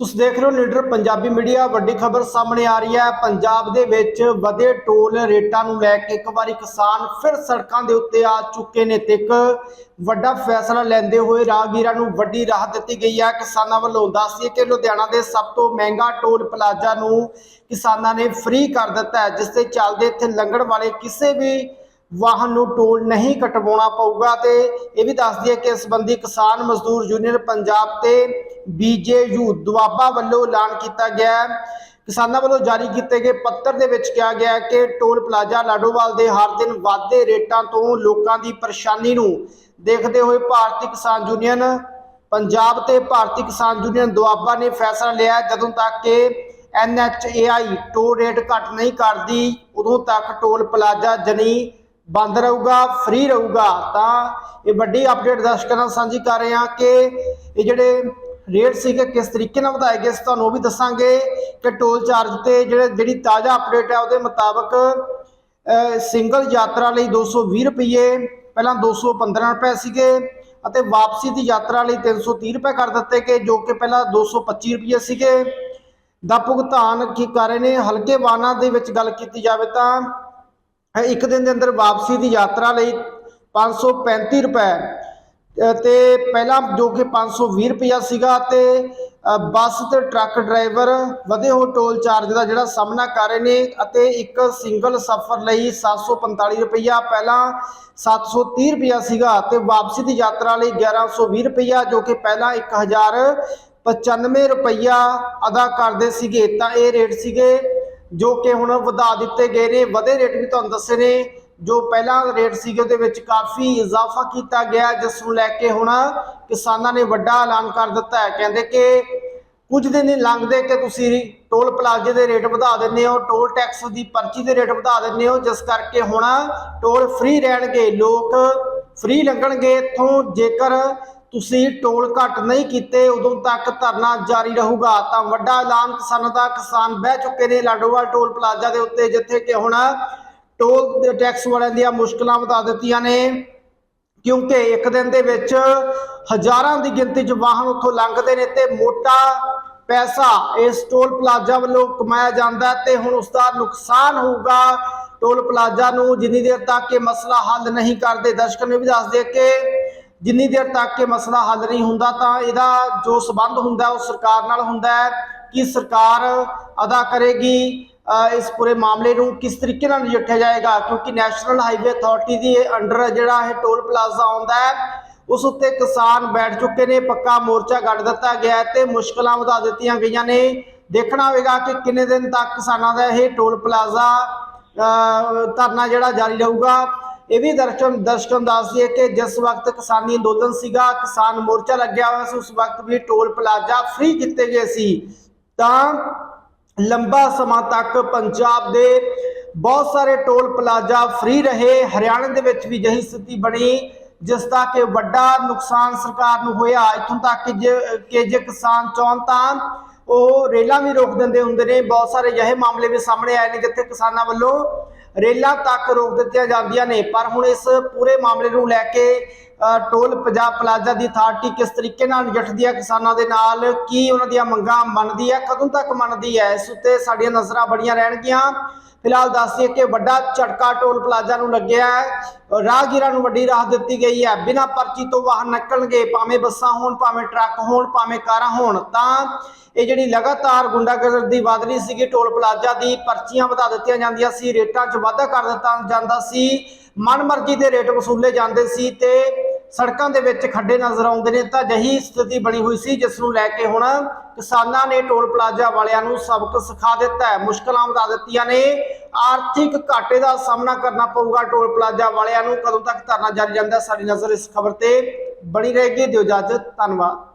ਤੁਸੀਂ ਦੇਖ ਰਹੇ ਹੋ ਲੀਡਰ ਪੰਜਾਬੀ ਮੀਡੀਆ, ਵੱਡੀ ਖਬਰ ਸਾਹਮਣੇ ਆ ਰਹੀ ਹੈ। ਪੰਜਾਬ ਦੇ ਵਿੱਚ ਵਧੇ ਟੋਲ ਰੇਟਾਂ ਨੂੰ ਲੈ ਕੇ ਇੱਕ ਵਾਰੀ ਕਿਸਾਨ ਫਿਰ ਸੜਕਾਂ ਦੇ ਉੱਤੇ ਆ ਚੁੱਕੇ ਨੇ ਤੇ ਇੱਕ ਵੱਡਾ ਫੈਸਲਾ ਲੈਂਦੇ ਹੋਏ ਰਾਹਗੀਰਾਂ ਨੂੰ ਵੱਡੀ ਰਾਹਤ ਦਿੱਤੀ ਗਈ ਹੈ। ਕਿਸਾਨਾਂ ਵੱਲੋਂ ਦੱਸਦੀਏ ਕਿ ਲੁਧਿਆਣਾ ਦੇ ਸਭ ਤੋਂ ਮਹਿੰਗਾ ਟੋਲ ਪਲਾਜ਼ਾ ਨੂੰ ਕਿਸਾਨਾਂ ਨੇ ਫ੍ਰੀ ਕਰ ਦਿੱਤਾ ਹੈ, ਜਿਸ ਦੇ ਚੱਲਦੇ ਇੱਥੇ ਲੰਘਣ ਵਾਲੇ ਕਿਸੇ ਵੀ ਵਾਹਨ ਨੂੰ ਟੋਲ ਨਹੀਂ ਕਟਵਾਉਣਾ ਪਊਗਾ। ਤੇ ਇਹ ਵੀ ਦੱਸਦੀ ਹੈ ਕਿ ਇਸ ਸੰਬੰਧੀ ਕਿਸਾਨ ਮਜ਼ਦੂਰ ਯੂਨੀਅਨ ਪੰਜਾਬ ਤੇ ਬੀਜੇਯੂ ਦੁਆਬਾ ਵੱਲੋਂ ਐਲਾਨ ਕੀਤਾ ਗਿਆ ਕਿਸਾਨਾਂ ਵੱਲੋਂ ਜਾਰੀ ਕੀਤੇ ਗਏ ਪੱਤਰ ਦੇ ਵਿੱਚ ਕਿਹਾ ਗਿਆ ਕਿ ਟੋਲ ਪਲਾਜ਼ਾ ਲਾਡੋਵਾਲ ਦੇ ਹਰ ਦਿਨ ਵਾਧੇ ਰੇਟਾਂ ਤੋਂ ਲੋਕਾਂ ਦੀ ਪਰੇਸ਼ਾਨੀ ਨੂੰ ਦੇਖਦੇ ਹੋਏ ਭਾਰਤੀ ਕਿਸਾਨ ਯੂਨੀਅਨ, ਪੰਜਾਬ ਤੇ ਭਾਰਤੀ ਕਿਸਾਨ ਯੂਨੀਅਨ ਦੁਆਬਾ ਨੇ ਫੈਸਲਾ ਲਿਆ ਜਦੋਂ ਤੱਕ ਕਿ NHAI ਟੋਲ ਰੇਟ ਘੱਟ ਨਹੀਂ ਕਰਦੀ, ਉਦੋਂ ਤੱਕ ਟੋਲ ਪਲਾਜ਼ਾ ਜਨੀ ਬੰਦ ਰਹੂਗਾ, ਫ੍ਰੀ ਰਹੂਗਾ। ਤਾਂ ਇਹ ਵੱਡੀ ਅਪਡੇਟ ਦਰਸ਼ਕਾਂ ਨਾਲ ਸਾਂਝੀ ਕਰ ਰਹੇ ਹਾਂ ਕਿ ਇਹ ਜਿਹੜੇ ਰੇਟ ਸੀਗੇ ਕਿਸ ਤਰੀਕੇ ਨਾਲ ਵਧਾਏ ਗਏ ਸੀ ਤੁਹਾਨੂੰ ਉਹ ਵੀ ਦੱਸਾਂਗੇ ਕਿ ਟੋਲ ਚਾਰਜ ਤੇ ਜਿਹੜੇ ਜਿਹੜੀ ਤਾਜ਼ਾ ਅਪਡੇਟ ਹੈ ਉਹਦੇ ਮੁਤਾਬਕ ਸਿੰਗਲ ਯਾਤਰਾ ਲਈ 220 ਰੁਪਏ ਪਹਿਲਾਂ 215 ਰੁਪਏ ਸੀਗੇ ਅਤੇ ਵਾਪਸੀ ਦੀ ਯਾਤਰਾ ਲਈ 330 ਰੁਪਏ ਕਰ ਦਿੱਤੇ ਗਏ, ਜੋ ਕਿ ਪਹਿਲਾਂ 225 ਰੁਪਏ ਸੀਗੇ। ਦਾ ਭੁਗਤਾਨ ਕੀ ਕਰ ਰਹੇ ਨੇ? ਹਲਕੇ ਵਾਹਨਾਂ ਦੇ ਵਿੱਚ ਗੱਲ ਕੀਤੀ ਜਾਵੇ ਤਾਂ, ਇੱਕ ਦਿਨ ਦੇ ਅੰਦਰ ਵਾਪਸੀ ਦੀ ਯਾਤਰਾ ਲਈ 535 ਰੁਪਏ ਤੇ ਪਹਿਲਾਂ ਜੋ ਕਿ 520 ਰੁਪਇਆ ਸੀਗਾ ਤੇ ਬੱਸ ਤੇ ਟਰੱਕ ਡਰਾਈਵਰ ਵਧੇ ਹੋ ਟੋਲ ਚਾਰਜ ਦਾ ਜਿਹੜਾ ਸਾਹਮਣਾ ਕਰ ਰਹੇ ਨੇ ਅਤੇ ਇੱਕ ਸਿੰਗਲ ਸਫ਼ਰ ਲਈ 745 ਰੁਪਇਆ, ਪਹਿਲਾਂ 730 ਰੁਪਇਆ ਸੀਗਾ ਤੇ ਵਾਪਸੀ ਦੀ ਯਾਤਰਾ ਲਈ 1120 ਰੁਪਇਆ, ਜੋ ਕਿ ਪਹਿਲਾਂ 1095 ਰੁਪਇਆ ਅਦਾ ਕਰਦੇ ਸੀਗੇ। ਤਾਂ ਇਹ ਰੇਟ ਸੀਗੇ ਜੋ ਕਿ ਹੁਣ ਵਧਾ ਦਿੱਤੇ ਗਏ ਨੇ। ਵਧੇ ਰੇਟ ਵੀ ਤੁਹਾਨੂੰ ਦੱਸੇ ਨੇ ਜੋ ਪਹਿਲਾਂ ਰੇਟ ਸੀਗੇ ਉਹਦੇ ਵਿੱਚ ਕਾਫੀ ਇਜ਼ਾਫਾ ਕੀਤਾ ਗਿਆ। ਜਿਸ ਨੂੰ ਲੈ ਕੇ ਹੁਣ ਕਿਸਾਨਾਂ ਨੇ ਵੱਡਾ ਐਲਾਨ ਕਰ ਦਿੱਤਾ ਹੈ। ਕਹਿੰਦੇ ਕਿ ਕੁਝ ਦਿਨ ਹੀ ਲੰਘਦੇ ਕਿ ਤੁਸੀਂ ਟੋਲ ਪਲਾਜ਼ੇ ਦੇ ਰੇਟ ਵਧਾ ਦਿੰਦੇ ਹੋ, ਟੋਲ ਟੈਕਸ ਦੀ ਪਰਚੀ ਦੇ ਰੇਟ ਵਧਾ ਦਿੰਦੇ ਹੋ। ਜਿਸ ਕਰਕੇ ਹੁਣ ਟੋਲ ਫ੍ਰੀ ਰਹਿਣਗੇ, ਲੋਕ ਫ੍ਰੀ ਲੰਘਣਗੇ ਇੱਥੋਂ ਜੇਕਰ ਤੁਸੀਂ ਟੋਲ ਘੱਟ ਨਹੀਂ ਕੀਤੇ, ਉਦੋਂ ਤੱਕ ਧਰਨਾ ਜਾਰੀ ਰਹੂਗਾ। ਤਾਂ ਵੱਡਾ ਐਲਾਨ ਕਿਸਾਨਾਂ ਦਾ। ਕਿਸਾਨ ਬਹਿ ਚੁੱਕੇ ਨੇ ਲਾਡੋਵਾਲ ਟੋਲ ਪਲਾਜ਼ਾ ਦੇ ਉੱਤੇ, ਜਿੱਥੇ ਕਿ ਹੁਣ ਟੋਲ ਦੇ ਟੈਕਸ ਵਾਲਿਆਂ ਦੀਆਂ ਮੁਸ਼ਕਲਾਂ ਵਧਾ ਦਿੱਤੀਆਂ ਨੇ, ਕਿਉਂਕਿ ਇੱਕ ਦਿਨ ਦੇ ਵਿੱਚ ਹਜ਼ਾਰਾਂ ਦੀ ਗਿਣਤੀ 'ਚ ਵਾਹਨ ਉੱਥੋਂ ਲੰਘਦੇ ਨੇ ਤੇ ਮੋਟਾ ਪੈਸਾ ਇਸ ਟੋਲ ਪਲਾਜ਼ਾ ਵੱਲੋਂ ਕਮਾਇਆ ਜਾਂਦਾ ਹੈ ਤੇ ਹੁਣ ਉਸ ਦਾ ਨੁਕਸਾਨ ਹੋਊਗਾ ਟੋਲ ਪਲਾਜ਼ਾ ਨੂੰ, ਜਿੰਨੀ ਦੇਰ ਤੱਕ ਇਹ ਮਸਲਾ ਹੱਲ ਨਹੀਂ ਕਰਦੇ। ਦਰਸ਼ਕਾਂ ਨੂੰ ਇਹ ਵੀ ਦੱਸ ਦੇ ਕਿ ਜਿੰਨੀ ਦੇਰ ਤੱਕ ਇਹ ਮਸਲਾ ਹੱਲ ਨਹੀਂ ਹੁੰਦਾ ਤਾਂ ਇਹਦਾ ਜੋ ਸਬੰਧ ਹੁੰਦਾ ਉਹ ਸਰਕਾਰ ਨਾਲ ਹੁੰਦਾ ਹੈ। ਕਿ ਸਰਕਾਰ ਅਦਾ ਕਰੇਗੀ? ਇਸ ਪੂਰੇ ਮਾਮਲੇ ਨੂੰ ਕਿਸ ਤਰੀਕੇ ਨਾਲ ਨਜਿੱਠਿਆ ਜਾਏਗਾ? ਕਿਉਂਕਿ ਨੈਸ਼ਨਲ ਹਾਈਵੇ ਅਥਾਰਟੀ ਦੀ ਅੰਡਰ ਜਿਹੜਾ ਇਹ ਟੋਲ ਪਲਾਜ਼ਾ ਆਉਂਦਾ ਹੈ ਉਸ ਉੱਤੇ ਕਿਸਾਨ ਬੈਠ ਚੁੱਕੇ ਨੇ ਪੱਕਾ ਮੋਰਚਾ ਗੱਡ ਦਿੱਤਾ ਗਿਆ ਹੈ ਤੇ ਮੁਸ਼ਕਲਾਂ ਵਧਾ ਦਿੱਤੀਆਂ ਗਈਆਂ ਨੇ। ਦੇਖਣਾ ਹੋਵੇਗਾ ਕਿ ਕਿੰਨੇ ਦਿਨ ਤੱਕ ਕਿਸਾਨਾਂ ਦਾ ਇਹ ਟੋਲ ਪਲਾਜ਼ਾ ਅ, ਧਰਨਾ ਜਿਹੜਾ ਜਾਰੀ ਰਹੂਗਾ। ਇਹ ਵੀ ਦਰਸ਼ਨ ਦਰਸ਼ਕਾਂ ਨੂੰ ਦੱਸ ਦਈਏ ਕਿ ਜਿਸ ਵਕਤ ਕਿਸਾਨੀ ਅੰਦੋਲਨ ਸੀਗਾ ਕਿਸਾਨ ਮੋਰਚਾ ਲੱਗਿਆ ਹੋਇਆ ਸੀ ਉਸ ਵਕਤ ਵੀ ਟੋਲ ਪਲਾਜ਼ਾ ਫ੍ਰੀ ਕੀਤੇ ਗਏ ਸੀ। ਤਾਂ ਲੰਬਾ ਸਮਾਂ ਤੱਕ ਪੰਜਾਬ ਦੇ ਬਹੁਤ ਸਾਰੇ ਟੋਲ ਪਲਾਜ਼ਾ ਫ੍ਰੀ ਰਹੇ। ਹਰਿਆਣਾ ਦੇ ਵਿੱਚ ਵੀ ਜਹੀ ਸਥਿਤੀ ਬਣੀ, ਜਿਸ ਦਾ ਕਿ ਵੱਡਾ ਨੁਕਸਾਨ ਸਰਕਾਰ ਨੂੰ ਹੋਇਆ। ਇਥੋਂ ਤੱਕ ਕਿ ਜੇ- ਕਿ ਜੇ ਕਿਸਾਨ ਚਾਹੁਣ ਤਾਂ ਉਹ ਰੇਲਾਂ ਵੀ ਰੋਕ ਦਿੰਦੇ ਹੁੰਦੇ ਨੇ। ਬਹੁਤ ਸਾਰੇ ਅਜਿਹੇ ਮਾਮਲੇ ਵੀ ਸਾਹਮਣੇ ਆਏ ਨੇ, ਜਿੱਥੇ ਕਿਸਾਨਾਂ ਵੱਲੋਂ ਰੇਲਾਂ ਤੱਕ ਰੋਕ ਦਿੱਤੀਆਂ ਜਾਂਦੀਆਂ ਨੇ। ਪਰ ਹੁਣ ਇਸ ਪੂਰੇ ਮਾਮਲੇ ਨੂੰ ਲੈ ਕੇ ਟੋਲ ਪੰਜਾਬ ਪਲਾਜ਼ਾ ਦੀ ਅਥਾਰਟੀ ਕਿਸ ਤਰੀਕੇ ਨਾਲ ਨਜਿੱਠਦੀ ਹੈ ਕਿਸਾਨਾਂ ਦੇ ਨਾਲ? ਕੀ ਉਹਨਾਂ ਦੀਆਂ ਮੰਗਾਂ ਮੰਨਦੀ ਹੈ? ਕਦੋਂ ਤੱਕ ਮੰਨਦੀ ਹੈ? ਇਸ ਉੱਤੇ ਸਾਡੀਆਂ ਨਜ਼ਰਾਂ ਬੜੀਆਂ ਰਹਿਣਗੀਆਂ। ਫਿਲਹਾਲ ਦੱਸਦੀਏ ਕਿ ਵੱਡਾ ਝਟਕਾ ਟੋਲ ਪਲਾਜ਼ਾ ਨੂੰ ਲੱਗਿਆ ਹੈ। ਰਾਹਗੀਰਾਂ ਨੂੰ ਵੱਡੀ ਰਾਹਤ ਦਿੱਤੀ ਗਈ ਹੈ। ਬਿਨਾਂ ਪਰਚੀ ਤੋਂ ਵਾਹਨ ਨਿਕਲਣਗੇ। ਭਾਵੇਂ ਬੱਸਾਂ ਹੋਣ, ਭਾਵੇਂ ਟਰੱਕ ਹੋਣ, ਭਾਵੇਂ ਕਾਰਾਂ ਹੋਣ, ਤਾਂ ਇਹ ਜਿਹੜੀ ਲਗਾਤਾਰ ਗੁੰਡਾਗਰਦੀ ਵਧ ਰਹੀ ਸੀਗੀ, ਟੋਲ ਪਲਾਜ਼ਾ ਦੀ ਪਰਚੀਆਂ ਵਧਾ ਦਿੱਤੀਆਂ ਜਾਂਦੀਆਂ ਸੀ, ਰੇਟਾਂ 'ਚ ਵਾਧਾ ਕਰ ਦਿੱਤਾ ਜਾਂਦਾ ਸੀ। ਮਨਮਰਜ਼ੀ ਦੇ ਰੇਟ ਵਸੂਲੇ ਜਾਂਦੇ ਸੀ ਤੇ ਸੜਕਾਂ ਦੇ ਵਿੱਚ ਖੱਡੇ ਨਜ਼ਰ ਆਉਂਦੇ ਨੇ, ਤਾਂ ਜਹੀ ਸਥਿਤੀ ਬਣੀ ਹੋਈ ਸੀ, ਜਿਸ ਨੂੰ ਲੈ ਕੇ ਹੁਣ ਕਿਸਾਨਾਂ ਨੇ ਟੋਲ ਪਲਾਜ਼ਾ ਵਾਲਿਆਂ ਨੂੰ ਸਬਕ ਸਿਖਾ ਦਿੱਤਾ ਹੈ। ਮੁਸ਼ਕਲਾਂ ਵਧਾ ਦਿੱਤੀਆਂ ਨੇ। ਆਰਥਿਕ ਘਾਟੇ ਦਾ ਸਾਹਮਣਾ ਕਰਨਾ ਪਊਗਾ ਟੋਲ ਪਲਾਜ਼ਾ ਵਾਲਿਆਂ ਨੂੰ। ਕਦੋਂ ਤੱਕ ਧਰਨਾ ਜਾਰੀ ਜਾਂਦਾ ਸਾਡੀ ਨਜ਼ਰ ਇਸ ਖਬਰ ਤੇ ਬਣੀ ਰਹੇਗੀ। ਦਿਓ ਇਜਾਜ਼ਤ, ਧੰਨਵਾਦ।